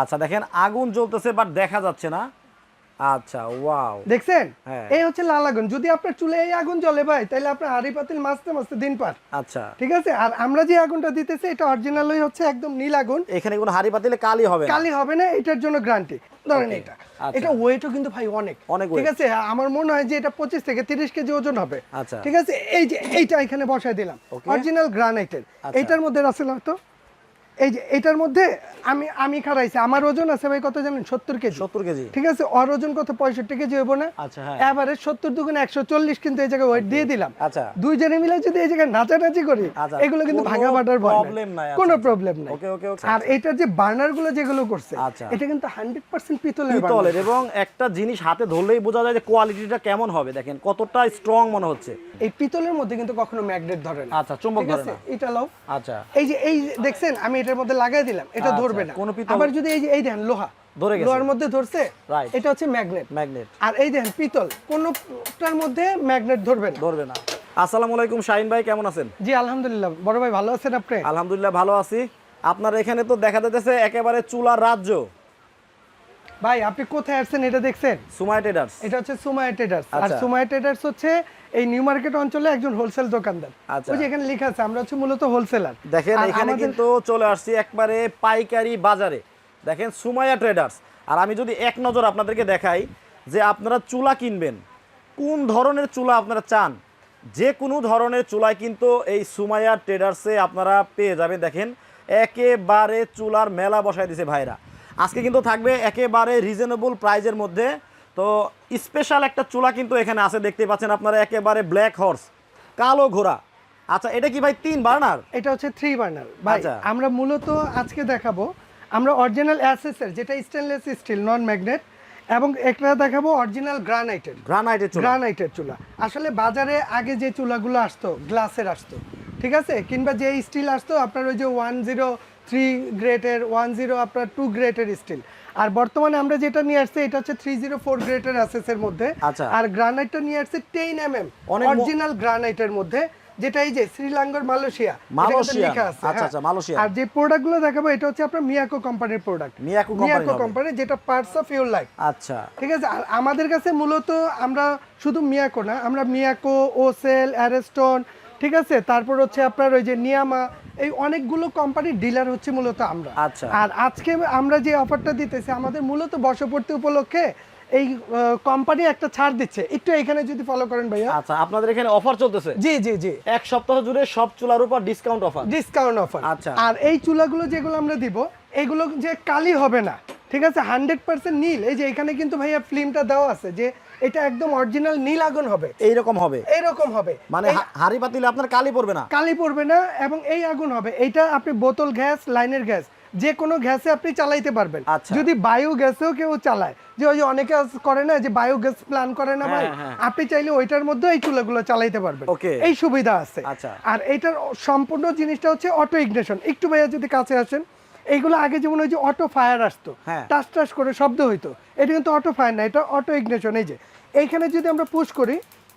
আচ্ছা দেখেন আগুন জ্বলতেছে বাট দেখা যাচ্ছে না। আচ্ছা ওয়াও দেখছেন? হ্যাঁ। এই হচ্ছে লাল আগুন। যদি আপনার চুলে এই আগুন জ্বলে ভাই তাহলে আপনার হাড়ি পাতিল মাছতে মাছতে দিন পার। আচ্ছা। ঠিক আছে? আর আমরা যে আগুনটা দিতেছি এটা অরিজিনালই হচ্ছে একদম নীল আগুন। এখানে কোনো হাড়ি পাতিলে কালি হবে না। কালি হবে না এটার জন্য গ্যারান্টি ধরেন এটা। আচ্ছা। এটা ওয়েটও কিন্তু ভাই অনেক। অনেক ঠিক আছে? আমার মনে হয় যে এটা পঁচিশ থেকে তিরিশ কেজি ওজন হবে। আচ্ছা। ঠিক আছে? এই যে এইটা এখানে বসাই দিলাম। অরিজিনাল গ্রানাইটের আচ্ছা। এইটার মধ্যে রাসেল তো এই যে এটার মধ্যে আমি আমি খারাইছি আমার ওজন আছে ভাই কত জানেন? সত্তর কেজি। সত্তর কেজি। ঠিক আছে? ওর ওজন কত? পঁয়ষট্টি কেজি হইব না? আচ্ছা, হ্যাঁ। এবারে সত্তর দুগুণ একশো চল্লিশ কিন্তু এই জায়গায় ওয়েট দিয়ে দিলাম। আচ্ছা। দুই জনে মিলে যদি এই জায়গায় নাচানাচি করি আচ্ছা, এগুলো কিন্তু বাটার ভয় problem নাই, আচ্ছা, কোনো আচ্ছা। প্রবলেম নাই। Okay, okay, okay। আর এটার যে বার্নারগুলো যেগুলো করছে আচ্ছা। এটা কিন্তু হান্ড্রেড পার্সেন্ট পিতলের পিতলের এবং একটা জিনিস হাতে ধরলেই বোঝা যায় যে কোয়ালিটিটা কেমন হবে। দেখেন কতটা স্ট্রং মনে হচ্ছে। এই পিতলের মধ্যে কিন্তু কখনো ম্যাগনেট ধরে না। আচ্ছা, চুম্বক ধরে না। এটা লাও। আচ্ছা। এই যে এই দেখছেন আমি এটার মধ্যে লাগাই দিলাম এটা আচ্ছা, ধরবে না। কোনো পিতল- আবার যদি এই যে এই দেখেন লোহা। ধরে গেছে। লোহার মধ্যে ধরছে Right. এটা হচ্ছে ম্যাগনেট ম্যাগনেট আর এই দেখেন পিতল কোনোটার মধ্যে ম্যাগনেট ধরবে না। ধরবে না। আসসালামু আলাইকুম শাহিন ভাই কেমন আছেন? জি আলহামদুলিল্লাহ। বড় ভাই ভালো আছেন আপনি? আলহামদুলিল্লাহ ভালো আছি। আপনার এখানে তো দেখা যাচ্ছে একেবারে চুলার রাজ্য। ভাই আপনি কোথায় আসছেন এটা দেখছেন? সুমাই ট্রেডার্স। এটা হচ্ছে সুমায়া ট্রেডার্স। আর আচ্ছা। সুমায়া ট্রেডার্স হচ্ছে এই নিউ মার্কেট অঞ্চলে একজন হোলসেল দোকানদার। আচ্ছা। ওই যে এখানে লেখা আছে আমরা হচ্ছে মূলত হোলসেলার। দেখেন এখানে কিন্তু চলে আসছি একবারে পাইকারি বাজারে। দেখেন সুমাইয়া ট্রেডার্স আর আমি যদি এক নজর আপনাদেরকে দেখাই যে আপনারা চুলা কিনবেন কোন ধরনের চুলা আপনারা চান যে কোনো ধরনের চুলায় কিন্তু এই সুমাইয়া ট্রেডার্সে আপনারা পেয়ে যাবেন। দেখেন একেবারে চুলার মেলা বসায় দিছে ভাইরা। আজকে কিন্তু থাকবে একেবারে রিজনেবল প্রাইজের মধ্যে তো স্পেশাল একটা চুলা কিন্তু এখানে আছে দেখতে পাচ্ছেন আপনারা একেবারে ব্ল্যাক হর্স কালো ঘোড়া। আচ্ছা এটা কি ভাই তিন বার্নার? এটা হচ্ছে থ্রি বার্নার। ভাই আচ্ছা। আমরা মূলত আজকে দেখাবো আমরা অরিজিনাল অ্যাসেসের যেটা স্টেনলেস স্টিল নন ম্যাগনেট এবং একটা দেখাবো অরিজিনাল গ্রানাইটের গ্রানাইটের চুলা। গ্রানাইটের চুলা। আসলে বাজারে আগে যে চুলাগুলো আসতো গ্লাসের আসতো ঠিক আছে? কিংবা যে স্টিল আসতো আপনার ওই যে ওয়ান জিরো থ্রি গ্রেটের ওয়ান জিরো আপনার টু গ্রেটের স্টিল আর বর্তমানে আমরা যেটা নিয়ে আসছি এটা হচ্ছে থ্রি জিরো ফোর গ্রেটের অ্যাসেসের মধ্যে। আচ্ছা। আর গ্রানাইটটা নিয়ে আসছে টেন এম এম অরিজিনাল গ্রানাইটের মধ্যে যেটা এই যে শ্রীলঙ্কার মালয়েশিয়া আছে, আচ্ছা, হ্যাঁ। আচ্ছা, মালয়েশিয়ান। আর যে প্রোডাক্টগুলো দেখাবো এটা হচ্ছে আপনার মিয়াকো কোম্পানির প্রোডাক্ট মিয়াকো মিয়াকো কোম্পানি যেটা পার্টস অফ ইউর লাইফ আচ্ছা। ঠিক আছে? আর আমাদের কাছে মূলত আমরা শুধু মিয়াকো না আমরা মিয়াকো ওসেল অ্যারেস্টন ঠিক আছে? তারপর হচ্ছে আপনার ওই যে নিয়ামা এই অনেকগুলো কোম্পানির ডিলার হচ্ছে মূলত আমরা। আচ্ছা। আর আজকে আমরা যে অফারটা দিতেছি আমাদের মূলত বর্ষপূর্তি উপলক্ষে এই কোম্পানি একটা ছাড় দিচ্ছে। একটু এখানে যদি ফলো করেন ভাইয়া। আচ্ছা আপনাদের এখানে অফার চলতেছে? জি জি জি। এক সপ্তাহ জুড়ে সব চুলার উপর ডিসকাউন্ট অফার ডিসকাউন্ট অফার আচ্ছা। আর এই চুলাগুলো যেগুলো আমরা দিব এগুলো যে কালি হবে না ঠিক আছে? হান্ড্রেড পার্সেন্ট নীল। এই যে এখানে কিন্তু ভাইয়া ফিল্মটা দেওয়া আছে যে এটা একদম অরিজিনাল নীল আগুন হবে। এইরকম হবে? এইরকম হবে। মানে হাড়ি পাতিলে আপনার কালি পড়বে না? কালি পড়বে না এবং এই আগুন হবে। এইটা আপনি বোতল গ্যাস লাইনের গ্যাস যে কোনো গ্যাসে আপনি চালাইতে পারবেন। আচ্ছা। যদি বায়ো গ্যাসেও কেউ চালায় যে ওই যে অনেকে করে না যে বায়ো গ্যাস প্ল্যান করে না ভাই হ্যাঁ, হ্যাঁ। আপনি চাইলে ওইটার মধ্যে এই চুলাগুলো চালাইতে পারবেন। এই সুবিধা আছে। আচ্ছা। আর এটার সম্পূর্ণ জিনিসটা হচ্ছে অটো ইগনেশন। একটু ভাইয়া যদি কাছে আসেন এইগুলো আগে যেমন ওই যে অটো ফায়ার আসতো হ্যাঁ। টাস টাস করে শব্দ হইতো এটা কিন্তু অটো ফায়ার না এটা অটো ইগনিশন এই যে। এইখানে যদি আমরা পুশ করি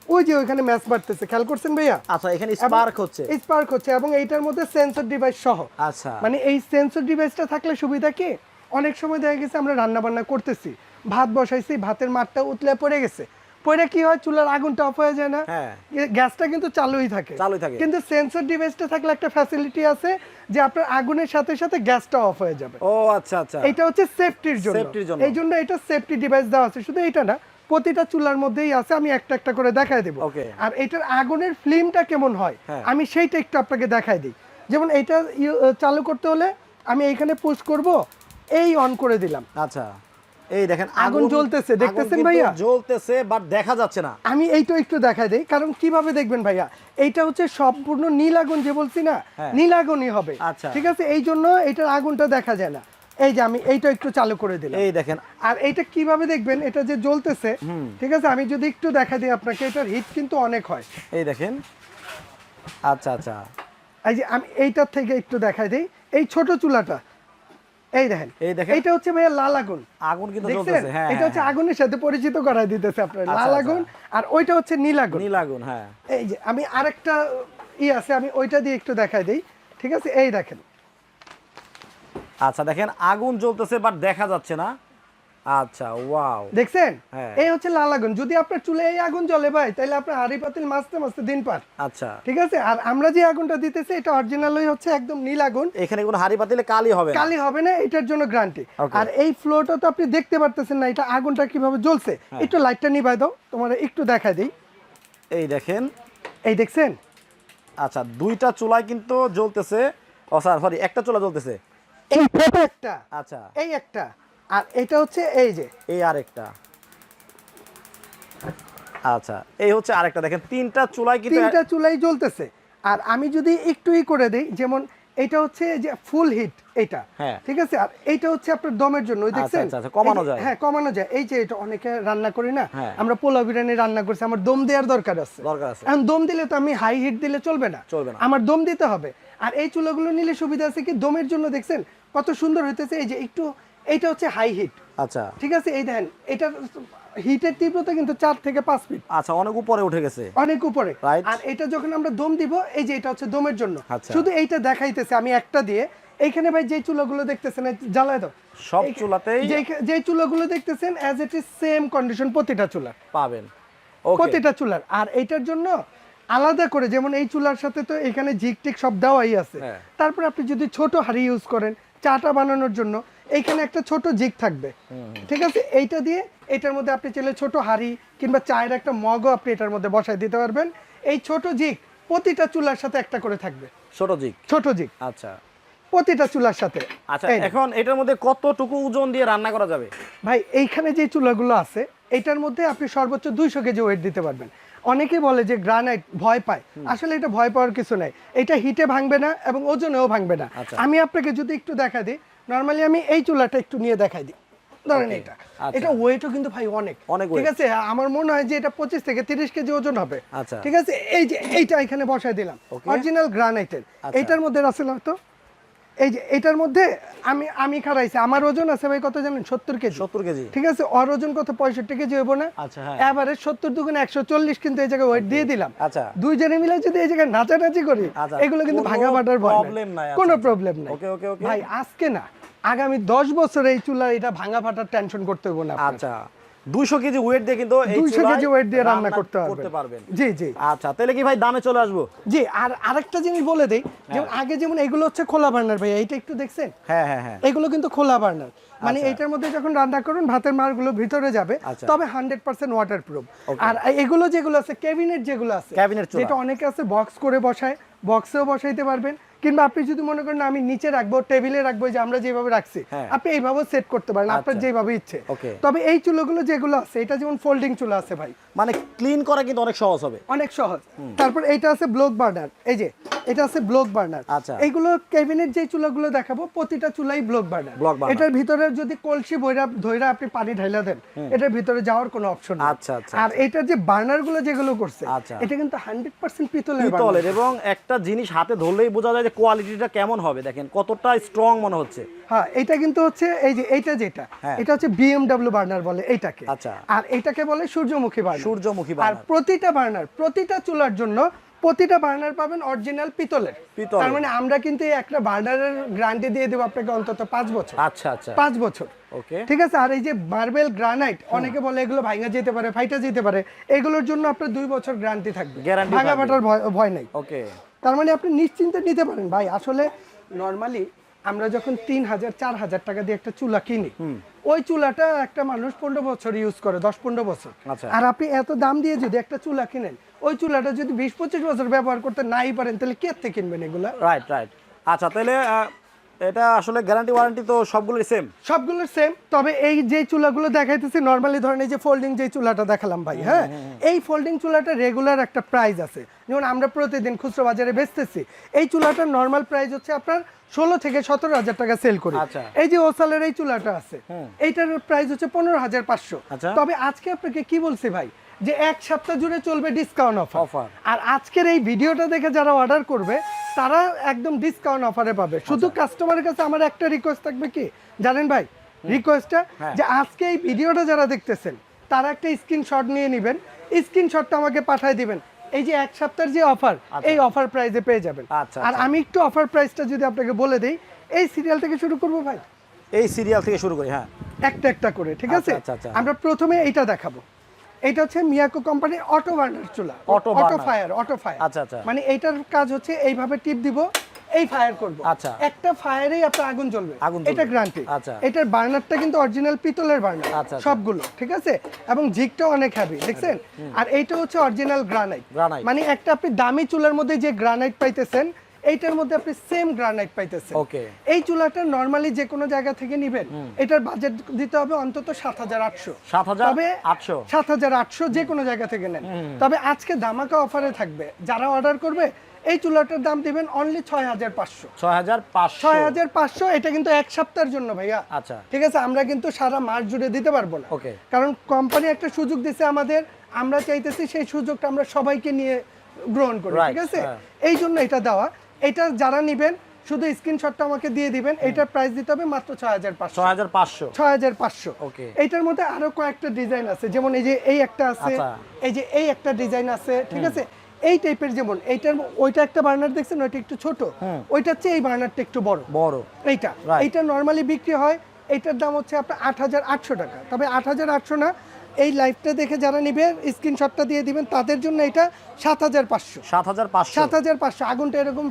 ওই যে ওইখানে ম্যাচ বাড়তেছে খেয়াল করছেন ভাইয়া? আচ্ছা এখানে স্পার্ক হচ্ছে। স্পার্ক হচ্ছে এবং এইটার মধ্যে সেন্সর ডিভাইস সহ। আচ্ছা। মানে এই সেন্সর ডিভাইসটা থাকলে সুবিধা কি? অনেক সময় দেখা গেছে আমরা রান্না বান্না করতেছি ভাত বসাইছি ভাতের মাঠটা উতলে পড়ে গেছে পরে কি হয় চুলার আগুনটা অফ হয়ে যায় না। হ্যাঁ। গ্যাসটা কিন্তু চালুই থাকে। চালুই থাকে। কিন্তু সেন্সর ডিভাইসটা থাকলে একটা ফ্যাসিলিটি আছে যে আপনার আগুনের সাথে সাথে গ্যাসটা অফ হয়ে যাবে। ও আচ্ছা আচ্ছা। এটা হচ্ছে সেফটির জন্য। Safety র জন্য। এই জন্য এটা সেফটি ডিভাইস দেওয়া আছে। শুধু এটা না প্রতিটা চুলার মধ্যেই আছে। আমি একটা একটা করে দেখাই দেবো। আর এটার আগুনের ফ্লেমটা কেমন হয় হ্যাঁ। আমি সেইটা একটু আপনাকে দেখাই দিই। যেমন এটা চালু করতে হলে আমি এইখানে পুশ করব এই অন করে দিলাম। আচ্ছা। এই দেখেন আগুন জ্বলতেছে, দেখতেছেন ভাইয়া? জ্বলতেছে বাট দেখা যাচ্ছে না। আমি এইটা একটু দেখাই দিই কারণ কীভাবে দেখবেন ভাইয়া এইটা হচ্ছে সম্পূর্ণ নীল আগুন যে বলছি না হ্যাঁ। নীল আগুনই হবে। আচ্ছা। ঠিক আছে? এই জন্য এটার আগুনটা দেখা যায় না। এই যে আমি এইটা একটু চালু করে দিলাম। এই দেখেন। আর এইটা কীভাবে দেখবেন এটা যে জ্বলতেছে ঠিক আছে? আমি যদি একটু দেখা দিই আপনাকে এটার হিট কিন্তু অনেক হয়। এই দেখেন। আচ্ছা আচ্ছা। এই যে আমি এইটার থেকে একটু দেখাই দিই এই ছোট চুলাটা এই দেখেন এই দেখেন। এটা হচ্ছে ভাইয়া লাল আগুন। আগুন কিন্তু জ্বলতেছে হ্যাঁ এটা হচ্ছে হ্যাঁ, আগুনের সাথে পরিচিত করায় দিতেছে আপনার আচ্ছা, লাল আচ্ছা। আগুন আর ওইটা হচ্ছে নীল আগুন। নীল আগুন হ্যাঁ। এই যে আমি আরেকটা ই আছে আমি ওইটা দিয়ে একটু দেখাই দিই ঠিক আছে? এই দেখেন। আচ্ছা দেখেন আগুন জ্বলতেছে বাট দেখা যাচ্ছে না। আচ্ছা ওয়াও দেখছেন? হ্যাঁ। এই হচ্ছে লাল আগুন। যদি আপনার চুলে এই আগুন জ্বলে ভাই তাহলে আপনার হাড়ি পাতিল মাছতে মাছতে দিন পার। আচ্ছা। ঠিক আছে? আর আমরা যে আগুনটা দিতেছি এটা অরিজিনালই হচ্ছে একদম নীল আগুন। এখানে কোনো হাড়ি পাতিলে কালি হবে কালি হবে না এটার জন্য গ্যারান্টি আর এই ফ্লোটা তো আপনি দেখতে পারতেছেন না এটা আগুনটা কীভাবে জ্বলছে। হ্যাঁ। একটু লাইটটা নিভাই দাও তোমার একটু দেখা দিই। এই দেখেন। এই দেখছেন? আচ্ছা দুইটা চুলায় কিন্তু জ্বলতেছে। ও স্যার সরি একটা চুলা জ্বলতেছে। এই একটা। আচ্ছা। এই একটা। আর এটা হচ্ছে এই যে এই আরেকটা। আচ্ছা এই হচ্ছে আরেকটা। দেখেন তিনটা চুলায় কিন্তু তিনটা চুলাই জ্বলতেছে। আর আমি যদি একটু ই করে দেই যেমন এটা হচ্ছে যে ফুল হিট এটা হ্যাঁ। ঠিক আছে? আর এটা হচ্ছে আপনার দমের জন্য ওই আচ্ছা, দেখছেন? আচ্ছা, আচ্ছা, কমানো যায়। হ্যাঁ কমানো যায়। এই যে এটা অনেকে রান্না করি না হ্যাঁ। আমরা পোলাও বিরিয়ানি রান্না করছি আমার দম দেওয়ার দরকার আছে। দরকার আছে। এখন দম দিলে তো আমি হাই হিট দিলে চলবে না। চলবে না। আমার দম দিতে হবে। আর এই চুলাগুলো নিলে সুবিধা আছে কি? দমের জন্য দেখছেন কত সুন্দর হইতেছে। এই যে একটু এইটা হচ্ছে হাই হিট আচ্ছা। ঠিক আছে? এই দেখেন এটা হিটের তীব্রতা কিন্তু চার থেকে পাঁচ ফিট আচ্ছা অনেক উপরে উঠে গেছে। অনেক উপরে. আর এটা যখন আমরা দম দিব এই যে এটা হচ্ছে দমের জন্য। আচ্ছা। শুধু এইটা দেখাইতেছে আমি একটা দিয়ে। এইখানে ভাই যে চুলাগুলো দেখতেছেন জ্বালায় দাও। সব চুলাতেই যে- যে চুলাগুলো দেখতেছেন as it is same condition প্রতিটা চুলার। পাবেন। ওকে প্রতিটা চুলার। আর এইটার জন্য আলাদা করে যেমন এই চুলার সাথে তো এখানে জিক টিক সব দেওয়াই আছে। হ্যাঁ। তারপর আপনি যদি ছোট হাঁড়ি ইউজ করেন চাটা বানানোর জন্য এইখানে একটা ছোট জিক থাকবে। ঠিক আছে? এইটা দিয়ে এটার মধ্যে আপনি চাইলে ছোট হাঁড়ি কিংবা চায়ের একটা মগও আপনি এটার মধ্যে বসায় দিতে পারবেন। এই ছোট জিক প্রতিটা চুলার সাথে একটা করে থাকবে। ছোট জিক ছোট জিক আচ্ছা। প্রতিটা চুলার সাথে। আচ্ছা এখন এটার মধ্যে কতটুকু ওজন দিয়ে রান্না করা যাবে? ভাই এইখানে যে চুলাগুলো আছে এটার মধ্যে আপনি সর্বোচ্চ দুইশো কেজি ওয়েট দিতে পারবেন। অনেকে বলে যে গ্রানাইট ভয় পায়। আসলে এটা ভয় পাওয়ার কিছু নাই। এটা হিটে ভাঙবে না এবং ওজনেও ভাঙবে না। আচ্ছা। আমি আপনাকে যদি একটু দেখা দিই নর্মালি আমি এই চুলাটা একটু নিয়ে দেখাই দিই। ধরেন এটা আচ্ছা। এটা ওয়েটও কিন্তু ভাই অনেক। অনেক ঠিক আছে? আমার মনে হয় যে এটা পঁচিশ থেকে তিরিশ কেজি ওজন হবে। আচ্ছা। ঠিক আছে? এই যে এইটা এখানে বসাই দিলাম। অরিজিনাল গ্রানাইটের। এইটার মধ্যে রাসেল তো? এই যে এটার মধ্যে আমি আমি খারাইছি আমার ওজন আছে ভাই কত জানেন? সত্তর কেজি। সত্তর কেজি। ঠিক আছে? ওর ওজন কত? পঁয়ষট্টি কেজি হইব না? আচ্ছা, হ্যাঁ। এবারে সত্তর দুগুণে একশো চল্লিশ কিন্তু এই জায়গায় ওয়েট দিয়ে দিলাম। আচ্ছা। দুইজনে মিলে যদি এই জায়গায় নাচানাচি করি এগুলো কিন্তু ভাঙা ফাটার কোনো। প্রবলেম নাই। ওকে, ওকে, ওকে। ভাই আজকে না আগামী দশ বছর এই চুলা এটা ভাঙা ফাটার টেনশন করতে হবে না আচ্ছা দুইশো কেজি ওয়েট দিয়ে কিন্তু এই দুইশো চুলায় কেজি ওয়েট দিয়ে রান্না করতে করতে পারবেন। জি জি। আচ্ছা তাহলে কি ভাই দামে চলে আসব? জি আর আরেকটা জিনিস বলে দেই হ্যাঁ। যেমন আগে যেমন এগুলো হচ্ছে খোলা বার্নার ভাই এইটা একটু দেখছেন? হ্যাঁ হ্যাঁ হ্যাঁ। এগুলো কিন্তু খোলা বার্নার। মানে আচ্ছা। এটার মধ্যে যখন রান্না করুন ভাতের মারগুলো ভিতরে যাবে আচ্ছা। তবে হান্ড্রেড পার্সেন্ট ওয়াটার প্রুফ আর এগুলো যেগুলো আছে ক্যাবিনেট যেগুলো আছে চুলা। যেটা অনেকে আছে বক্স করে বসায় বক্সেও বসাইতে পারবেন। কিংবা আপনি যদি মনে করেন আমি নিচে রাখব টেবিলে রাখব যে আমরা যেভাবে রাখছি হ্যাঁ। আপনি এইভাবে সেট করতে পারেন আপনার আচ্ছা। যেভাবে ইচ্ছে। তবে এই চুলোগুলো যেগুলো আছে এটা যেমন ফোল্ডিং চুলা আছে ভাই। মানে ক্লিন করা কিন্তু অনেক সহজ হবে। অনেক সহজ। তারপর এইটা আছে ব্লক বার্নার এই যে এটা আছে ব্লক বার্নার আচ্ছা। এইগুলো ক্যাবিনেট যে চুলাগুলো দেখাবো প্রতিটা চুলাই ব্লক বার্নার। এটার ভিতরে যদি কলসি বইরা ধইরা আপনি পানি ঢাইলা দেন এটার ভিতরে যাওয়ার কোনো অপশন নেই। আচ্ছা, আচ্ছা, আর এটার যে বার্নারগুলো যেগুলো করছে। এটা কিন্তু হান্ড্রেড পার্সেন্ট পিতলের পিতলের এবং একটা জিনিস হাতে ধরলেই বোঝা যায় যে কোয়ালিটিটা কেমন হবে? দেখেন কতটা স্ট্রং মনে হচ্ছে। হ্যাঁ এটা কিন্তু হচ্ছে এই যে এইটা যেটা হ্যাঁ। এটা হচ্ছে বিএমডব্লিউ বার্নার বলে এইটাকে আচ্ছা। আর এটাকে বলে সূর্যমুখী বার্নার সূর্যমুখী আর প্রতিটা বার্নার প্রতিটা চুলার জন্য প্রতিটা বার্নার পাবেন অরিজিনাল পিতলের। তার মানে আমরা কিন্তু একটা বার্নারের গ্যারান্টি দিয়ে দেবো আপনাকে অন্তত পাঁচ বছর। আচ্ছা আচ্ছা। পাঁচ বছর। ওকে। ঠিক আছে? আর এই যে মার্বেল গ্রানাইট অনেকে বলে এগুলো ভাঙা যেতে পারে ফাইটা যেতে পারে। এগুলোর জন্য আপনার দুই বছর গ্যারান্টি থাকবে। ভাঙা ফাটার ভয় নাই। ওকে। তার মানে আপনি নিশ্চিন্তে নিতে পারেন। ভাই আসলে নর্মালি আমরা যখন তিন হাজার চার হাজার টাকা দিয়ে একটা চুলা কিনি ওই চুলাটা একটা মানুষ পনেরো বছর ইউজ করে দশ পনেরো বছর। আচ্ছা। আর আপনি এত দাম দিয়ে যদি একটা চুলা কিনেন ওই চুলাটা যদি বিশ পঁচিশ বছর ব্যবহার করতে নাই পারেন তাহলে কে থেকে কিনবেন এগুলা? রাইট রাইট আচ্ছা তাহলে এটা আসলে গ্যারান্টি ওয়ারেন্টি তো সবগুলোই সেম সবগুলো সেম তবে এই যে চুলাগুলো দেখাইতেছি নর্মালি ধরেন এই যে ফোল্ডিং যে চুলাটা দেখালাম ভাই হ্যাঁ? এই ফোল্ডিং চুলাটা রেগুলার একটা প্রাইস আছে। যেমন আমরা প্রতিদিন খুচরো বাজারে বেচতেছি এই চুলাটার নর্মাল প্রাইস হচ্ছে আপনার ষোলো থেকে সতেরো হাজার টাকা সেল করি। আচ্ছা। এই যে ওসালের এই চুলাটা আছে এইটার প্রাইস হচ্ছে পনেরো হাজার পাঁচশো। আচ্ছা। তবে আজকে আপনাকে কি বলছি ভাই যে এক সপ্তাহ জুড়ে চলবে ডিসকাউন্ট অফার Offer। আর আজকের এই ভিডিওটা দেখে যারা অর্ডার করবে তারা একদম ডিসকাউন্ট অফারে পাবে। শুধু আচ্ছা। কাস্টমারের কাছে আমার একটা রিকোয়েস্ট থাকবে কি? জানেন ভাই রিকোয়েস্টটা হ্যাঁ। যে আজকে এই ভিডিওটা যারা দেখতেছেন তারা একটা স্ক্রিনশট নিয়ে নেবেন। স্ক্রিনশটটা আমাকে পাঠিয়ে দিবেন। এই যে এক সপ্তাহের যে অফার এই অফার প্রাইসে পেয়ে যাবেন। আচ্ছা, আর আচ্ছা। আমি একটু অফার প্রাইসটা যদি আপনাকে বলে দিই এই সিরিয়াল থেকে শুরু করব ভাই। এই সিরিয়াল থেকে শুরু করি হ্যাঁ। একটা একটা করে ঠিক আছে? আচ্ছা, আচ্ছা, আচ্ছা। আমরা প্রথমে এইটা দেখাবো। এটা হচ্ছে মিয়াকো কোম্পানির অটো বার্নার চুলা। Auto auto fire auto fire আচ্ছা, আচ্ছা। মানে এইটার কাজ হচ্ছে এইভাবে টিপ দিব এই ফায়ার করব। আচ্ছা। একটা ফায়ারেই আপনার আগুন জ্বলবে। এটা গ্যারান্টি আচ্ছা। এটার বার্নারটা কিন্তু অরিজিনাল পিতলের বার্নার আচ্ছা, আচ্ছা। সবগুলো ঠিক আছে? এবং ঝিকটাও অনেক হেভি দেখছেন? আর এইটা হচ্ছে অরিজিনাল গ্রানাইট। মানে একটা আপনি দামি চুলার মধ্যে যে গ্রানাইট পাইতেছেন এইটার মধ্যে আপনি সেম গ্রানাইট পাইতেছেন। ওকে এই চুলাটা নর্মালি যে কোনো জায়গা থেকে নিবেন এটার বাজেট দিতে হবে অন্তত সাত হাজার আটশো। তবে আটশো? সাত হাজার আটশো যে কোনো জায়গা থেকে নেন। তবে আজকে দামাকা অফারে থাকবে। যারা অর্ডার করবে এই চুলাটার দাম দিবেন অনলি ছয় হাজার পাঁচশো। ছয় হাজার পাঁচশো? ছয় হাজার পাঁচশো এটা কিন্তু এক সপ্তাহের জন্য ভাইয়া। আচ্ছা। ঠিক আছে আমরা কিন্তু সারা মাস জুড়ে দিতে পারব না। Okay. কারণ কোম্পানি একটা সুযোগ দিছে আমাদের আমরা চাইতেছি সেই সুযোগটা আমরা সবাইকে নিয়ে গ্রহণ করি ঠিক আছে? হ্যাঁ। এই জন্য এটা দেওয়া। এটা যারা নিবেন শুধু স্ক্রিনশটটা আমাকে দিয়ে দিবেন এটার প্রাইস দিতে হবে মাত্র ছয় হাজার পাঁচশো। ছয় হাজার পাঁচশো? ছয় হাজার পাঁচশো। Okay. এইটার মধ্যে আরও কয়েকটা ডিজাইন আছে যেমন এই যে এই একটা আছে আচ্ছা। এই যে এই একটা ডিজাইন আছে ঠিক আছে? এই টাইপের যেমন এইটার ওইটা একটা বার্নার দেখছেন ওইটা একটু ছোট। ওইটার চেয়ে এই বার্নারটা একটু বড়। বড়। এইটা. এইটা নর্মালি বিক্রি হয় এইটার দাম হচ্ছে আপনার আট হাজার আটশো টাকা। তবে আট হাজার আটশো না এই লাইভটা দেখে যারা নিবে স্ক্রিনশটটা দিয়ে দিবেন তাদের জন্য এটা সাত হাজার পাঁচশো। সাত হাজার পাঁচশো। সাত হাজার পাঁচশো। আগুনটা এরকম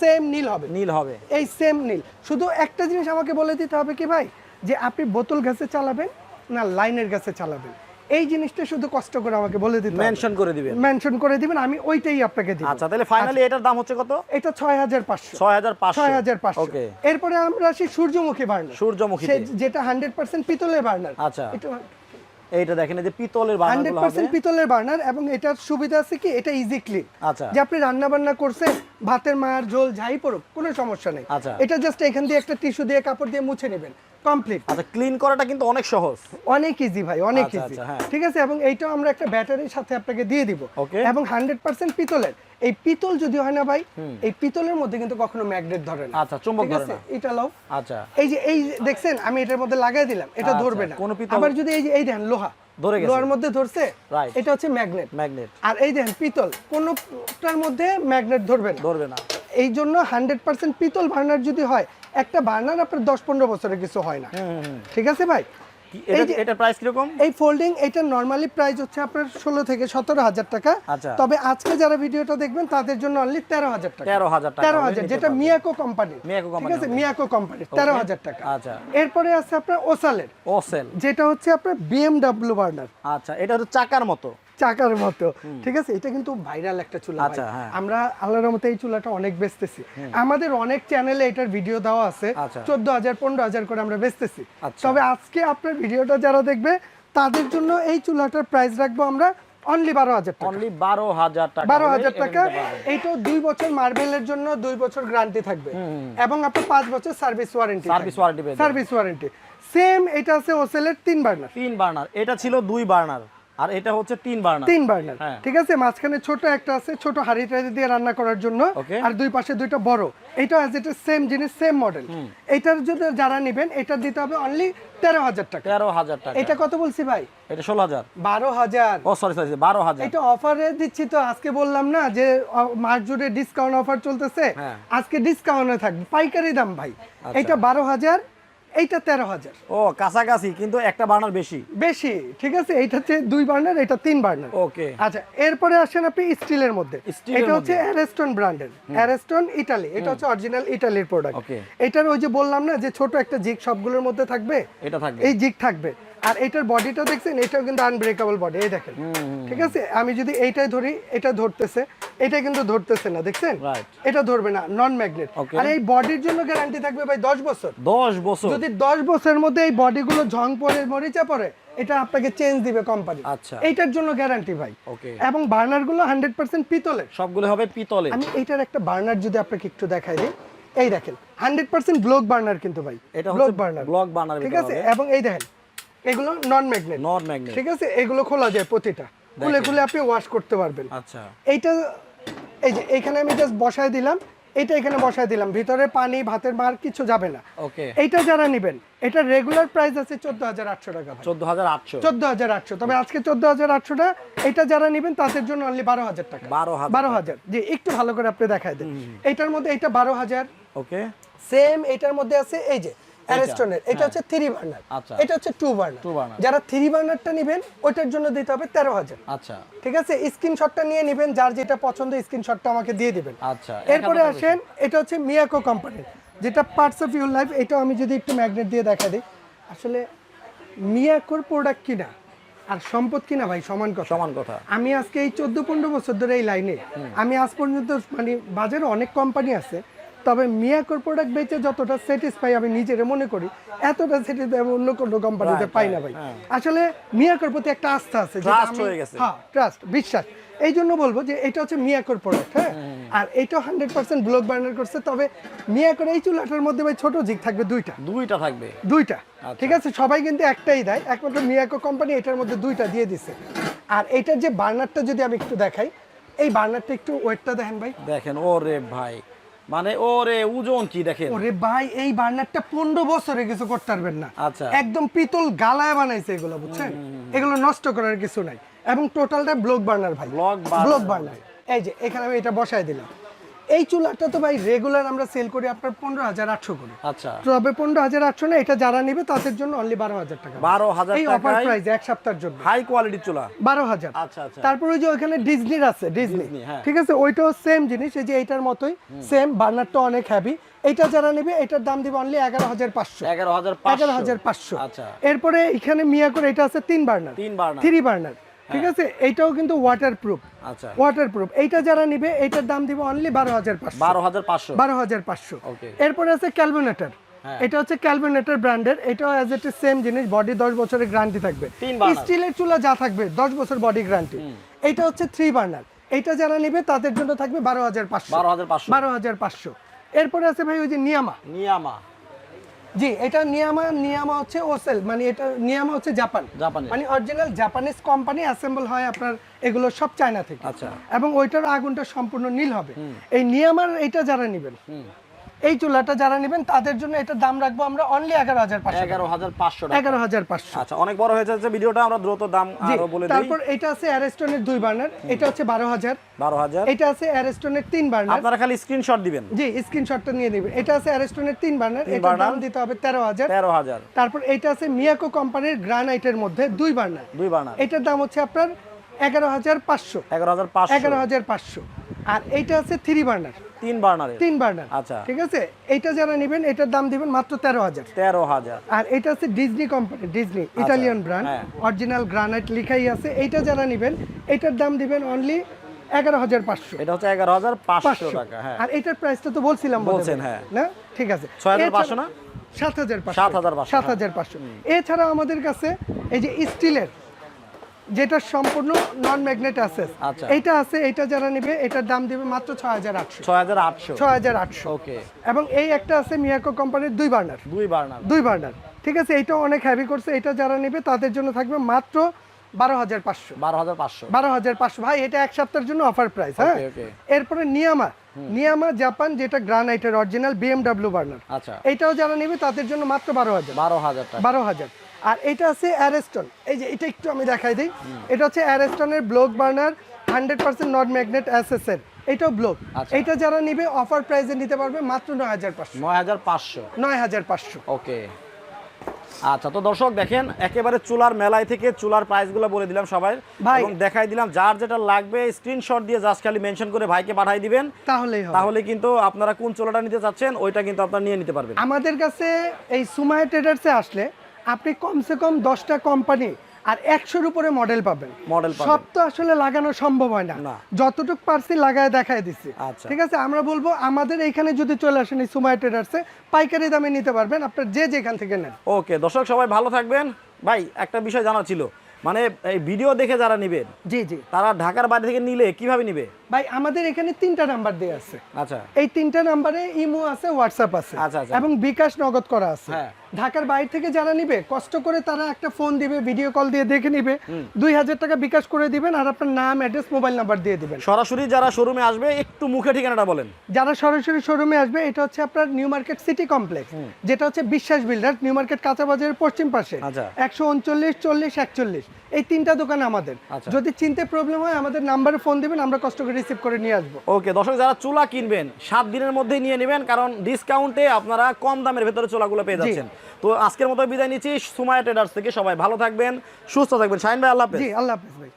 সেম নীল হবে। নীল হবে। এই সেম নীল। শুধু একটা জিনিস আমাকে বলে দিতে হবে কি ভাই? যে আপনি বোতল গ্যাসে চালাবেন না লাইনের গ্যাসে চালাবেন? এই জিনিসটা শুধু কষ্ট করে আমাকে বলে দিতে মেনশন করে দিবেন। মেনশন করে দিবেন আমি ওইটাই আপনাকে দিব। আচ্ছা তাহলে ফাইনালি এটার দাম হচ্ছে কত? এটা ছয় হাজার পাঁচশো। ছয় হাজার পাঁচশো। ছয় হাজার পাঁচশো। ওকে এরপরে আমরা আসি সূর্যমুখী বার্নার। সূর্যমুখী যেটা হান্ড্রেড পার্সেন্ট পিতলের বার্নার। আচ্ছা। এটা এইটা দেখেন এই যে পিতলের হান্ড্রেড বানাগুলো হবে পার্সেন্ট পিতলের বার্নার এবং এটার সুবিধা আছে কি? এটা ইজি ক্লিন আচ্ছা। যে আপনি রান্না বান্না করছেন ভাতের মার ঝোল যাই পড়ুক কোনো সমস্যা নেই। আচ্ছা। এটা জাস্ট এখান দিয়ে একটা টিস্যু দিয়ে কাপড় দিয়ে মুছে নেবেন কমপ্লিট আচ্ছা ক্লিন করাটা কিন্তু অনেক সহজ। অনেক ইজি ভাই অনেক আচ্ছা, ইজি আচ্ছা, হ্যাঁ। ঠিক আছে? এবং এইটাও আমরা একটা ব্যাটারির সাথে আপনাকে দিয়ে দিব। এবং হান্ড্রেড পার্সেন্ট পিতলের। এই পিতল যদি হয় না ভাই এই পিতলের মধ্যে কিন্তু কখনো ম্যাগনেট ধরে না। আচ্ছা, চুম্বক ধরে না। এটা লাও আচ্ছা। এই যে এই দেখছেন? আমি এটার মধ্যে লাগাই দিলাম এটা আচ্ছা, ধরবে না। কোনো পিতল- আবার যদি এই যে এই দেখেন লোহা। ধরে গেছে। লোহার মধ্যে ধরছে Right. এটা হচ্ছে ম্যাগনেট ম্যাগনেট আর এই দেখেন পিতল কোনটার মধ্যে ম্যাগনেট ধরবে না। ধরবে না। এই জন্য হান্ড্রেড পার্সেন্ট পিতল ভার্নার যদি হয় একটা ভার্নার আপনার দশ পনেরো বছরের কিছু হয় না। ঠিক আছে ভাই? এটা প্রাইস কীরকম? এই ফোল্ডিং এটা নর্মালি প্রাইস হচ্ছে আপনার ষোলো থেকে সতেরো হাজার টাকা। আচ্ছা। তবে আজকে যারা ভিডিওটা দেখবেন তাদের জন্য অনলি তেরো হাজার টাকা। তেরো হাজার তেরো হাজার যেটা মিয়াকো কোম্পানি মিয়াকো ঠিক আছে? মিয়াকো কোম্পানি তেরো হাজার টাকা। আচ্ছা। এরপরে আছে আপনার ওসালের যেটা হচ্ছে আপনার বিএমডাব্লিউ বার্নার আচ্ছা এটা হচ্ছে চাকার মতো। চাকার মতো। ঠিক আছে? এটা কিন্তু ভাইরাল একটা চুলা আচ্ছা। হ্যাঁ। আমরা আল্লাহর রহমতে এই চুলাটা অনেক বেচতেছি। আমাদের অনেক চ্যানেলে এটার ভিডিও দেওয়া আছে। আচ্ছা। চোদ্দ হাজার পনেরো হাজার করে আমরা বেচতেছি। আচ্ছা। তবে আজকে আপনার ভিডিওটা যারা দেখবে তাদের জন্য এই চুলাটার প্রাইস রাখব আমরা অনলি বারো হাজার টাকা। অনলি বারো হাজার টাকা বারো হাজার টাকা এইটাও দুই বছর মার্বেলের জন্য দুই বছর গ্যারান্টি থাকবে। এবং আপনার পাঁচ বছর সার্ভিস ওয়ারেন্টি পেয়ে যাবেন। সার্ভিস ওয়ারেন্টি সেম এটা আছে ওসেলের তিন বার্নার তিন বার্নার এটা ছিল দুই বার্নার আর এটা হচ্ছে তিন বার্নার। তিন বার্নার। হ্যাঁ। ঠিক আছে? মাঝখানে ছোট একটা আছে ছোট হাড়ি টাড়ি দিয়ে রান্না করার জন্য। আর দুই পাশে দুইটা বড়। এটা সেম জিনিস সেম মডেল এটার যারা নেবেন এটা দিতে হবে অনলি তেরো হাজার টাকা। তেরো হাজার টাকা। এটা কত বলছি ভাই? এটা ষোলো হাজার। বারো হাজার। ও সরি সরি বারো হাজার। এটা অফারে দিচ্ছি তো আজকে বললাম না যে মাস জুড়ে ডিসকাউন্ট অফার চলতেছে। হ্যাঁ। আজকে ডিসকাউন্টে থাকবে। পাইকারি দাম ভাই। এটা বারো হাজার এইটা তেরো হাজার। ও কাছাকাছি কিন্তু একটা বার্নার বেশি। বেশি ঠিক আছে? এইটা হচ্ছে দুই বার্নার এটা তিন বার্নার। ওকে। আচ্ছা এরপরে আসেন আপনি স্টিলের মধ্যে। এটা হচ্ছে অ্যারেস্টন ব্র্যান্ডের অ্যারেস্টন ইটালি এটা হচ্ছে অরিজিনাল ইটালির প্রোডাক্ট. এটার ওই যে বললাম না যে ছোট একটা জিগ সবগুলোর মধ্যে থাকবে? এটা থাকবে। এই জিগ থাকবে। আর এটার বডিটা দেখছেন? এটাও কিন্তু আনব্রেকেবল বডি এই দেখেন। ঠিক আছে? আমি যদি এইটাই ধরি এটা ধরতেছে এটা কিন্তু ধরতেছে না দেখছেন? এটা ধরবে না নন ম্যাগনেট. আর এই বডির জন্য গ্যারান্টি থাকবে ভাই দশ বছর। দশ বছর? যদি দশ বছরের মধ্যে এই বডিগুলো ঝং পড়ে মরিচা পড়ে এটা আপনাকে চেঞ্জ দিবে কোম্পানি আচ্ছা। এইটার জন্য গ্যারান্টি ভাই। ওকে এবং বার্নারগুলো হান্ড্রেড পার্সেন্ট পিতলের। সবগুলো হবে পিতলে আমি এইটার একটা বার্নার যদি আপনাকে একটু দেখাই দিই। এই দেখেন হান্ড্রেড পার্সেন্ট ব্লক বার্নার কিন্তু ভাই। এটা ব্লক বার্নার ব্লক বার্নার ঠিক আছে? এবং এই দেখেন এগুলো নন ম্যাগনেট নন ম্যাগনেট ঠিক আছে? এগুলো খোলা যায় প্রতিটা। খুলে খুলে আপনি ওয়াশ করতে পারবেন। আচ্ছা। এইটা এই যে এখানে আমি জাস্ট বসায় দিলাম। এটা এখানে বসায় দিলাম। ভিতরে পানি ভাতের মার কিছু যাবে না। ওকে। এইটা যারা নেবেন এটা রেগুলার প্রাইস আছে চোদ্দ হাজার আটশো টাকা চোদ্দ হাজার আটশো। চোদ্দ হাজার আটশো। তবে আজকে চোদ্দ হাজার আটশোটা এটা যারা নেবেন তাদের জন্য অনলি বারো হাজার টাকা। বারো হাজার বারো জি একটু ভালো করে আপনি দেখায় দেন। এটার মধ্যে এটা বারো হাজার। ওকে। সেম এটার মধ্যে আছে এই যে অ্যারেস্টনের এটা হচ্ছে থ্রি বার্নার আচ্ছা। এটা হচ্ছে টু বার্নার। যারা থ্রি বার্নারটা নেবেন ওইটার জন্য দিতে হবে তেরো হাজার। আচ্ছা। ঠিক আছে? স্ক্রিনশটটা নিয়ে নেবেন যার যেটা পছন্দ স্ক্রিনশটটা আমাকে দিয়ে দিবেন। আচ্ছা এরপরে আসেন এটা হচ্ছে মিয়াকো কোম্পানির যেটা পার্টস অফ ইউর লাইফ এটা আমি যদি একটু ম্যাগনেট দিয়ে দেখা দিই। আসলে মিয়াকোর প্রোডাক্ট কিনা আর সম্পদ কিনা ভাই সমান কথা। সমান কথা। আমি আজকে এই চোদ্দ পনেরো বছর ধরে এই লাইনে আমি আজ পর্যন্ত মানে বাজারে অনেক কোম্পানি আছে তবে মিয়াকোর প্রোডাক্ট বেচে যতটা স্যাটিসফাই আমি নিজের মনে করি এতটা স্যাটিসফাই আমি অন্য কোনো কোম্পানিতে পাই না ভাই। হ্যাঁ। আসলে মিয়াকোর প্রতি একটা আস্থা আছে হ্যাঁ ট্রাস্ট বিশ্বাস। এই জন্য বলব যে এটা হচ্ছে মিয়াকোর প্রোডাক্ট হ্যাঁ? আর এটা হান্ড্রেড পার্সেন্ট ব্লক বার্নার করছে তবে মিয়াকোর এই চুলাটার মধ্যে ভাই ছোট জিগ থাকবে দুইটা। দুইটা থাকবে? দুইটা। আচ্ছা। ঠিক আছে? সবাই কিন্তু একটাই দেয়। একমাত্র মিয়াকো কোম্পানি এটার মধ্যে দুইটা দিয়ে দিছে। আর এটার যে বার্নারটা যদি আমি একটু দেখাই এই বার্নারটা একটু ওয়েটটা দেখেন ভাই। দেখেন ওরে ভাই। মানে ওরে ওজন কি দেখেন? ওরে ভাই এই বার্নারটা পনেরো বছরে কিছু করতে পারবেন না। আচ্ছা। একদম পিতল গালায় বানাইছে এগুলো বুঝছেন? এগুলো নষ্ট করার কিছু নাই। এবং টোটালটা ব্লক বার্নার ভাই। ব্লক বার্নার এই যে এখানে আমি এটা বসায় দিলাম। এই চুলাটা তো ভাই রেগুলার আমরা সেল করি আপনার পনেরো হাজার আটশো করে। আচ্ছা। তবে পনেরো হাজার আটশো না এটা যারা নেবে তাদের জন্য অনলি বারো হাজার টাকা। বারো হাজার এই অফার প্রাইস এক সপ্তাহের জন্য। হাই কোয়ালিটির চুলা। বারো হাজার। আচ্ছা আচ্ছা। তারপর ওই যে ওখানে ডিজনির আছে ডিজনি হ্যাঁ। ঠিক আছে? ওইটাও সেম জিনিস এই যে এইটার মতোই সেম বার্নারটা অনেক হ্যাভি এটা যারা নেবে এটার দাম দিবে অনলি এগারো হাজার পাঁচশো। এগারো হাজার এগারো হাজার পাঁচশো। আচ্ছা। এরপরে এখানে মিয়া করে এটা আছে তিন বার্নার। তিন বার্নার। Three burner. ঠিক আছে? এইটাও কিন্তু ওয়াটার প্রুফ আচ্ছা। ওয়াটার প্রুফ এইটা যারা নিবে এইটার দাম দিবে অনলি বারো হাজার পাঁচশো। বারো হাজার পাঁচশো। বারো হাজার পাঁচশো। এরপরে আছে ক্যালভেনেটার হ্যাঁ। এটা হচ্ছে ক্যালভেনেটার ব্র্যান্ডের এটাও অ্যাজ এট সেম জিনিস বডি দশ বছরের গ্যারান্টি থাকবে। স্টিলের চুলা যা থাকবে দশ বছর বডি গ্যারান্টি এটা হচ্ছে থ্রি বার্নার। এটা যারা নেবে তাদের জন্য থাকবে বারো হাজার পাঁচশো। বারো হাজার পাঁচশো। বারো হাজার পাঁচশো। এরপরে আছে ভাই ওই যে নিয়ামা নিয়ামা জি এটা নিয়ামা নিয়ামা হচ্ছে ওসেল মানে এটা নিয়ামা হচ্ছে জাপান। জাপান মানে অরিজিনাল জাপানিজ কোম্পানি অ্যাসেম্বল হয় আপনার এগুলো সব চায়না থেকে। আচ্ছা। এবং ওইটার আগুনটা সম্পূর্ণ নীল হবে। এই নিয়ামার এটা যারা নেবেন এই চুলাটা যারা নেবেন তাদের জন্য এটার দাম রাখব আমরা অনলি এগারো হাজার পাঁচশো এগারো হাজার পাঁচশো এগারো হাজার পাঁচশো। আচ্ছা অনেক বড় হয়ে যাচ্ছে ভিডিওটা আমরা দ্রুত দাম আরও বলে দিই। তারপর এটা আছে অ্যারেস্টনের দুই বার্নার এটা হচ্ছে বারো হাজার। বারো হাজার। এটা আছে অ্যারেস্টনের তিন বার্নার। আপনারা খালি স্ক্রিনশট দিবেন। জি স্ক্রিনশটটা নিয়ে নেবেন। এটা আছে অ্যারেস্টনের তিন বার্নার এটার দাম দিতে হবে তেরো হাজার। তেরো হাজার। তারপর এটা আছে মিয়াকো কোম্পানির গ্রানাইটের মধ্যে দুই বার্নার। দুই বার্নার। এটার দাম হচ্ছে আপনার এগারো হাজার পাঁচশো। এগারো হাজার পাঁচশো। এগারো হাজার পাঁচশো। আর এইটা আছে থ্রি বার্নার তিন বার্নারে তিন বার্নার আচ্ছা। ঠিক আছে? এইটা যারা নেবেন এটার দাম দিবেন মাত্র তেরো হাজার। তেরো হাজার। আর এটা আছে Disney company Disney Italian brand হ্যাঁ। অরিজিনাল গ্রানাইট লিখাই আছে। এইটা যারা নেবেন এটার দাম দিবেন অনলি এগারো হাজার পাঁচশো। এটা হচ্ছে এগারো হাজার পাঁচশো পাঁচশো। টাকা হ্যাঁ। আর এটার প্রাইসটা তো বলছিলাম বলছেন, হ্যাঁ। না? ঠিক আছে। 6,500 এছাড়া- না? সাত হাজার পাঁচশো। 7,500, সাত হাজার পাঁচশো। এছাড়া আমাদের কাছে এই যে স্টিলের যেটা সম্পূর্ণ নন ম্যাগনেট আছে এটা আছে এটা যারা নেবে এটার দাম দিবে মাত্র ছয় হাজার আটশো। ছয় হাজার আটশো। ছয় হাজার আটশো। ওকে। এবং এই একটা আছে মিয়াকো কোম্পানির দুই বার্নার। দুই বার্নার। দুই বার্নার। ঠিক আছে এটাও অনেক হ্যাভি করছে এটা যারা নেবে তাদের জন্য থাকবে মাত্র বারো হাজার পাঁচশো। বারো হাজার পাঁচশো। বারো হাজার পাঁচশো। ভাই এটা এক সপ্তাহের জন্য অফার প্রাইস হ্যাঁ. এরপরে নিয়ামা। নিয়ামা জাপান যেটা গ্রানাইটের অরিজিনাল বিএমডাব্লিউ বার্নার। আচ্ছা। এটাও যারা নেবে তাদের জন্য মাত্র বারো হাজার। বারো হাজার টাকা। বারো হাজার। আর এটা আছে অ্যারেস্টন এই যে এটা একটু আমি দেখাই দিই। এটা হচ্ছে অ্যারেস্টনের block burner hundred percent not magnet অ্যাসেসের এটাও ব্লক আচ্ছা। এটা যারা নিবে অফার প্রাইসে নিতে পারবে মাত্র নয় হাজার পাঁচশো। নয় হাজার পাঁচশো। নয় হাজার পাঁচশো। ওকে। আচ্ছা তো দর্শক দেখেন একেবারে চুলার মেলায় থেকে চুলার প্রাইসগুলো বলে দিলাম সবাই। ভাই। এবং দেখাই দিলাম যার যেটা লাগবে স্ক্রিনশট দিয়ে জাস্ট খালি মেনশন করে ভাইকে পাঠাই দিবেন। তাহলেই হবে। তাহলে কিন্তু আপনারা কোন চুলাটা নিতে চাচ্ছেন ওইটা কিন্তু আপনারা নিয়ে নিতে পারবেন। আমাদের কাছে এই সুমায়া ট্রেডার্সে আসলে আপনি কমসে কম দশটা কোম্পানি আর একশোর উপরে মডেল পাবেন। মডেল সব তো আসলে লাগানো সম্ভব হয় না। যতটুকু পারছি লাগায় দেখায় দিচ্ছি। ঠিক আছে? আমরা বলব আমাদের এইখানে যদি চলে আসেন এই সুমায়া ট্রেডার্সে পাইকারি দামে নিতে পারবেন। আপনার যে যেখান থেকে নেন। ওকে দর্শক সবাই ভালো থাকবেন। ভাই একটা বিষয় জানা ছিল। মানে এই ভিডিও দেখে যারা নেবেন জি জি। তারা ঢাকার বাইরে থেকে নিলে কীভাবে নিবে? ভাই আমাদের এখানে তিনটা নাম্বার দেওয়া আছে। আচ্ছা। এই তিনটা নাম্বারে ইমো আছে হোয়াটসঅ্যাপ আছে। আচ্ছা, আচ্ছা। এবং বিকাশ নগদ করা আছে। হ্যাঁ। ঢাকার বাইরে থেকে যারা নিবে কষ্ট করে তারা একটা ফোন দিবে ভিডিও কল দিয়ে দেখে নিবে। দুই হাজার টাকা বিকাশ করে দিবেন আর আপনার নাম অ্যাড্রেস মোবাইল নাম্বার দিয়ে দিবেন। সরাসরি যারা শোরুমে আসবে একটু মুখে ঠিকানাটা বলেন। যারা সরাসরি শোরুমে আসবে এটা হচ্ছে আপনার নিউ মার্কেট সিটি কমপ্লেক্স যেটা হচ্ছে বিশ্বাস বিল্ডার নিউ মার্কেট কাঁচা বাজারের পশ্চিম পাশে। আচ্ছা। একশো উনচল্লিশ চল্লিশ একচল্লিশ। এই তিনটা দোকান আমাদের। আচ্ছা। যদি চিনতে প্রবলেম হয় আমাদের নাম্বারে ফোন দিবেন আমরা কষ্ট করে রিসিভ করে নিয়ে আসব। ওকে দর্শক যারা চুলা কিনবেন সাত দিনের মধ্যে নিয়ে নেবেন কারণ ডিসকাউন্টে আপনারা কম দামের ভেতরে চুলাগুলো পেয়ে যাচ্ছেন। তো আজকের মতো বিদায় নিচ্ছি সুমায়া ট্রেডার্স থেকে সবাই ভালো থাকবেন সুস্থ থাকবেন। শাহিন ভাই আল্লাহ হাফেজ। জি আল্লাহ হাফিজ ভাই।